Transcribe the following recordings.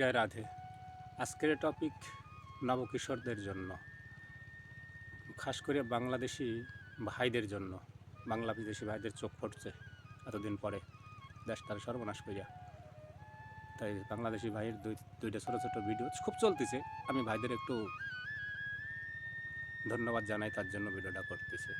জয় রাধে। আজকের টপিক নবকিশোরদের জন্য, খাস করে বাংলাদেশি ভাইদের জন্য। বাংলা বিদেশি ভাইদের চোখ ফুটছে এতদিন পরে দেশটার সর্বনাশ করিয়া তাই বাংলাদেশি ভাইয়ের দুই, দুইটা ছোটো ছোটো ভিডিও খুব চলতেছে। আমি ভাইদের একটু ধন্যবাদ জানাই তার জন্য ভিডিওটা করতেছে।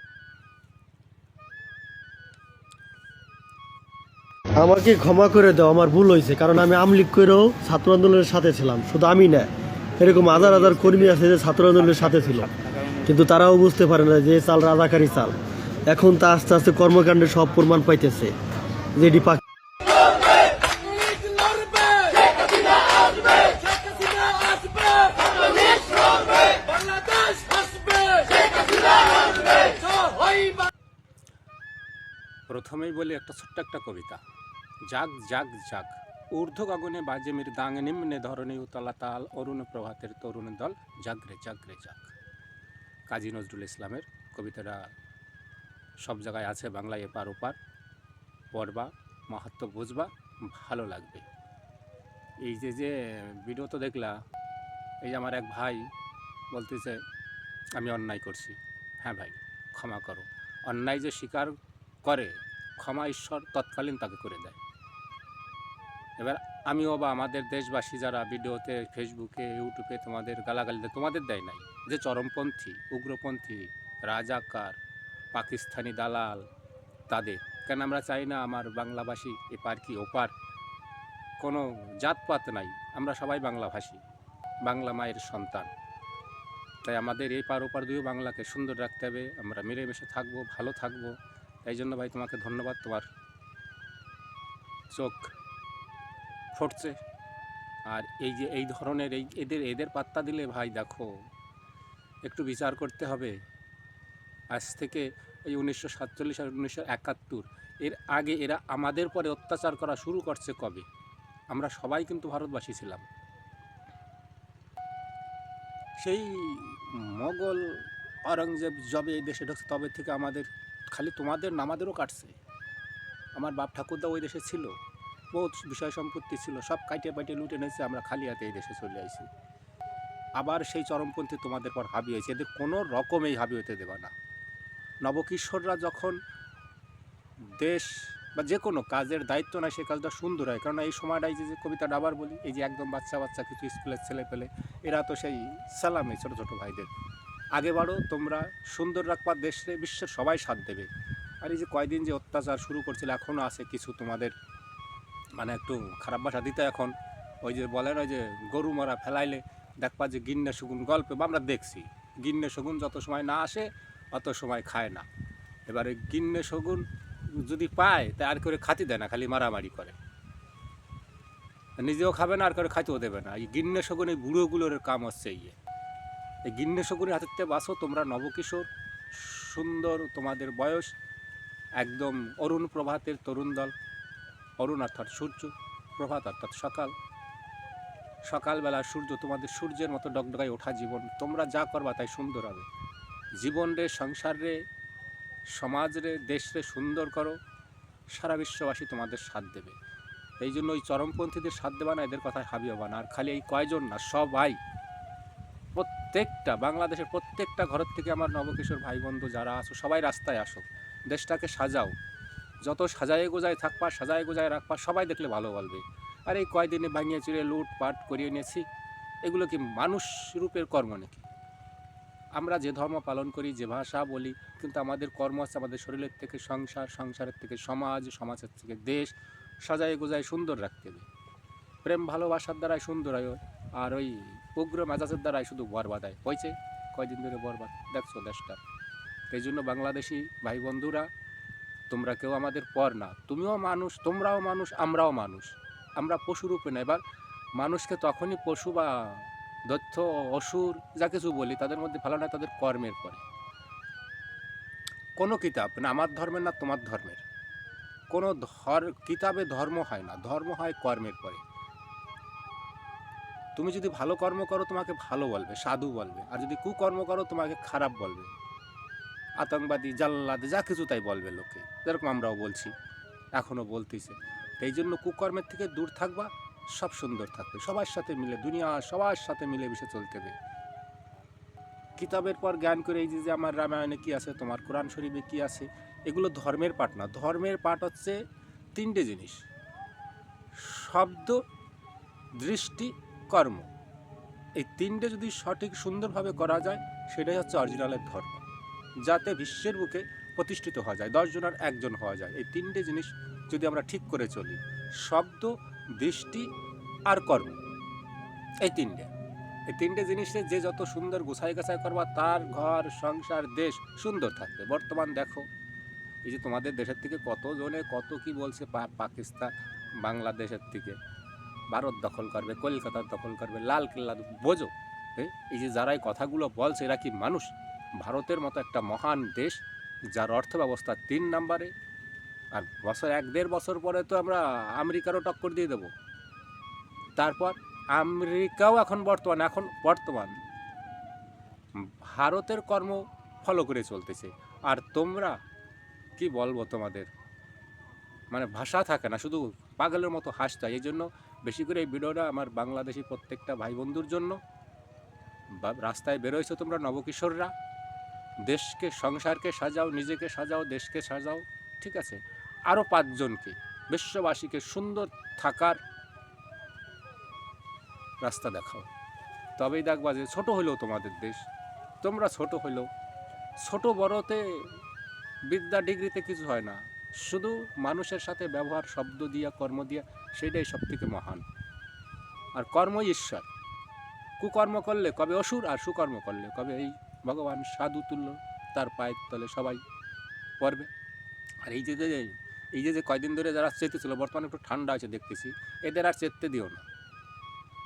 আমাকে ক্ষমা করে দাও, আমার ভুল হয়েছে, কারণ আমি আমলিগ করেও ছাত্র আন্দোলনের সাথে ছিলাম, শুধু আমি না, এরকম হাজার হাজার কর্মী আছে যে ছাত্র আন্দোলনের সাথে ছিল। কিন্তু তারাও বুঝতে পারে না যে চাল রাজাকারী চাল। এখন তা আস্তে আস্তে কর্মকাণ্ডে সব প্রমাণ পাইতেছে যে এটি পাক- ঈদ লড়বে শেখ হাসিনা আসবে শেখ হাসিনা আসবে বাংলাদেশ লড়বে বাংলাদেশ আসবে শেখ হাসিনা আসবে জয় প্রথমেই বলি একটা ছোট্ট একটা কবিতা। জাগ জাগ জাগ। ঊর্ধ্ব গগনে বাজে মির দাং নিম্নে ধরণী উতলা তাল অরুণ প্রভাতের তরুণ দল। জাগরে জাগরে জাগ কাজী নজরুল ইসলামের কবিতাটা সব জায়গায় আছে, বাংলায় এপার ওপার। পড়বা, মাহাত্ম বুঝবা, ভালো লাগবে। এই যে যে ভিডিও তো দেখলা, এই আমার এক ভাই বলতেছে, আমি অন্যায় করছি। হ্যাঁ ভাই, ক্ষমা করো। অন্যায় যে স্বীকার করে, ক্ষমা ঈশ্বর তৎকালীন তাকে করে দেয়। এবার আমিও বা আমাদের দেশবাসী যারা ভিডিওতে, ফেসবুকে, ইউটিউবে তোমাদের গালাগালি দেয়, তোমাদের দেয় নাই। যে চরমপন্থী, উগ্রপন্থী, রাজাকার, পাকিস্তানি দালাল, তাদের। কেন আমরা চাই না আমার বাংলাভাষী এপার কি ওপার? কোনো জাতপাত নাই। আমরা সবাই বাংলাভাষী, বাংলা মায়ের সন্তান। তাই আমাদের এই পার ওপার দুই বাংলাকে সুন্দর রাখতে হবে। আমরা মিলেমিশে থাকব, ভালো থাকব। তাই জন্য ভাই তোমাকে ধন্যবাদ। তোমার চোখ ফুটছে। আর এই যে এই ধরনের এই এদের এদের পাত্তা দিলে ভাই দেখো, একটু বিচার করতে হবে। আজ থেকে এই উনিশশো সাতচল্লিশ আর উনিশশো একাত্তর, এর আগে এরা আমাদের পরে অত্যাচার করা শুরু করছে কবে? আমরা সবাই কিন্তু ভারতবাসী ছিলাম। সেই মোগল অরঙ্গজেব যবে এই দেশে ঢুকছে, তবে থেকে আমাদের, খালি তোমাদের নামাদেরও কাটছে। আমার বাপ ঠাকুরদা ওই দেশে ছিল। বহুত বিষয় সম্পত্তি ছিল, সব কাইটে পাইটে লুটে নিয়েছে আমরা খালি হাতে এই দেশে চলে আসি আবার সেই চরমপন্থী তোমাদের পর হাবি হয়েছে, এদের কোনো রকমেই হাবি হতে দেবা না। নবকিশোররা যখন দেশ বা যে কোনো কাজের দায়িত্ব নেয় সে কাজটা সুন্দর হয়। কারণ এই সময়টাই যে যে কবিতাটা আবার বলি, এই যে একদম বাচ্চা বাচ্চা কিছু স্কুলের ছেলে পেলে, এরা তো সেই সালামে ছোটো ছোটো ভাইদের। আগে বাড়ো, তোমরা সুন্দর রাখবার দেশে, বিশ্বের সবাই সাথ দেবে। আর এই যে কয়দিন যে অত্যাচার শুরু করছিল এখনও আছে কিছু তোমাদের মানে একটু খারাপ ভাষা দিতে এখন। ওই যে বলে না যে গরু মারা ফেলাইলে দেখবা যে গিন্নে শগুন গল্পে আমরা দেখছি, গিন্নে শগুন যত সময় না আসে, অত সময় খায় না। এবারে গিন্নে শগুন যদি পায়, তা আর করে খাতি দেয় না, খালি মারামারি করে। নিজেও খাবে না, আর করে খাইতেও দেবে না। এই গিন্নে শগুন, এই বুড়োগুলোর কাম হচ্ছে ইয়ে। এই গিন্নে শগুনের থেকে বাসো তোমরা, নবকিশোর। সুন্দর তোমাদের বয়স। একদম অরুণ প্রভাতের তরুণ দল। অরুণ অর্থাৎ সূর্য, প্রভাত অর্থাৎ সকাল। সকালবেলা সূর্য তোমাদের সূর্যের মতো ডগডগায় ওঠা জীবন। তোমরা যা করবা তাই সুন্দর হবে। জীবন রে, সংসার রে, সমাজ রে, দেশ রে সুন্দর করো। সারা বিশ্ববাসী তোমাদের সাথ দেবে। এই জন্য ওই চরমপন্থীদের সাথ দেবা না, এদের কথায় হাবি হবা না। আর খালি এই কয়জন না, সবাই। প্রত্যেকটা, বাংলাদেশের প্রত্যেকটা ঘরের থেকে আমার নবকিশোর ভাই বন্ধু যারা আছো, সবাই রাস্তায় আসো দেশটাকে সাজাও। যত সাজায় গোজায় থাকবা, সাজায় গোজায় রাখবা, সবাই দেখলে ভালো বলবে। আর এই কয়দিনে ভাঙিয়ে চুরে লুট পাট করিয়ে নিয়েছি এগুলো কি মানুষ রূপের কর্ম নাকি? আমরা যে ধর্ম পালন করি, যে ভাষা বলি, কিন্তু আমাদের কর্ম আছে আমাদের শরীরের থেকে সংসার, সংসারের থেকে সমাজ, সমাজের থেকে দেশ, সাজায় গোজায় সুন্দর রাখতে হবে। প্রেম ভালোবাসার দ্বারাই সুন্দর হয় আর ওই উগ্র মেজাজের দ্বারাই শুধু বরবাদ হয়। হয়েছে কয়দিন ধরে বরবাদ, দেখছ দেশটা? এই জন্য বাংলাদেশি ভাই বন্ধুরা তোমরা কেউ আমাদের পর না। তুমিও মানুষ, তোমরাও মানুষ, আমরাও মানুষ। আমরা পশুরূপে না। এবার মানুষকে তখনই পশু বা দৈত্য, অসুর যা কিছু বলি, তাদের মধ্যে ভালো না তাদের কর্মের পরে। কোনো কিতাব না, আমার ধর্মের না তোমার ধর্মের। কোনো ধর, কিতাবে ধর্ম হয় না, ধর্ম হয় কর্মের পরে। তুমি যদি ভালো কর্ম করো, তোমাকে ভালো বলবে, সাধু বলবে। আর যদি কুকর্ম করো, তোমাকে খারাপ বলবে। আতঙ্কবাদী, জাল্লাদ, যা কিছু তাই বলবে লোকে। যেরকম আমরাও বলছি এখনও বলতেছে। এই জন্য কুকর্মের থেকে দূর থাকবা, সব সুন্দর থাকবে। সবার সাথে মিলে, দুনিয়া সবার সাথে মিলে মিশে চলতে হবে। কিতাবের পর জ্ঞান করে এই যে আমার রামায়ণে কি আছে, তোমার কোরআন শরীফে কি আছে, এগুলো ধর্মের পাঠ না। ধর্মের পাঠ হচ্ছে তিনটে জিনিস। শব্দ, দৃষ্টি, কর্ম। এই তিনটে যদি সঠিক সুন্দরভাবে করা যায়, সেটাই হচ্ছে অরিজিনালের ধর্ম। যাতে বিশ্বের বুকে প্রতিষ্ঠিত হওয়া যায় দশজনের একজন হওয়া যায়। এই তিনটে জিনিস যদি আমরা ঠিক করে চলি, শব্দ, দৃষ্টি আর কর্ম, এই তিনটে। এই তিনটে জিনিসে যে যত সুন্দর গুছাই গাছাই করবা, তার ঘর, সংসার, দেশ সুন্দর থাকবে। বর্তমান দেখো, এই যে তোমাদের দেশের থেকে কত জনে কত কি বলছে পাকিস্তান, বাংলাদেশের থেকে। ভারত দখল করবে, কলকাতা দখল করবে, লাল কেল্লা, বোঝো? এই যে যারা এই কথাগুলো বলছে, এরা কি মানুষ? ভারতের মতো একটা মহান দেশ, যার অর্থ ব্যবস্থা তিন নম্বরে, আর বছর এক, দেড় বছর পরে তো আমরা আমেরিকারও টক্কর দিয়ে দেবো। তারপর আমেরিকাও এখন বর্তমান এখন বর্তমান। ভারতের কর্ম ফলো করে চলতেছে। আর তোমরা কি বলব তোমাদের? মানে ভাষা থাকে না, শুধু পাগলের মতো হয়। এই জন্য বেশি করে এই ভিডিওটা আমার বাংলাদেশি প্রত্যেকটা ভাই বন্ধুর জন্য রাস্তায় বেরোয়ছো তোমরা নবকিশোররা। দেশকে, সংসারকে সাজাও, নিজেকে সাজাও, দেশকে সাজাও, ঠিক আছে? আরও পাঁচজনকে, বিশ্ববাসীকে সুন্দর থাকার রাস্তা দেখাও। তবেই দেখবা যে ছোটো হলেও তোমাদের দেশ, তোমরা ছোট হলেও, ছোট বড়তে বিদ্যা ডিগ্রিতে কিছু হয় না। শুধু মানুষের সাথে ব্যবহার, শব্দ দিয়া, কর্ম দিয়া, সেটাই সব থেকে মহান। আর কর্ম ঈশ্বর। কুকর্ম করলে কবে অসুর, আর সুকর্ম করলে কবে এই ভগবান সাধু তুল্য, তার পায়ের তলে সবাই পড়বে। আর এই যে যে, এই যে যে কয়দিন ধরে যারা চেতেছিল বর্তমানে একটু ঠান্ডা আছে দেখতেছি, এদের আর চেততে দিও না।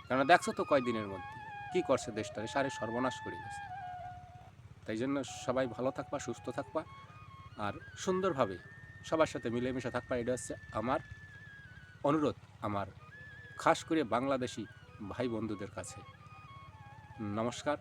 কেননা দেখছ তো কয়দিনের মধ্যে, কী করছে দেশটারে সারে সর্বনাশ করে গেছে। তাই জন্য সবাই ভালো থাকবা, সুস্থ থাকবা, আর সুন্দরভাবে সবার সাথে মিলেমিশে থাকবা। এটা হচ্ছে আমার অনুরোধ, আমার খাস করে বাংলাদেশি ভাই বন্ধুদের কাছে। নমস্কার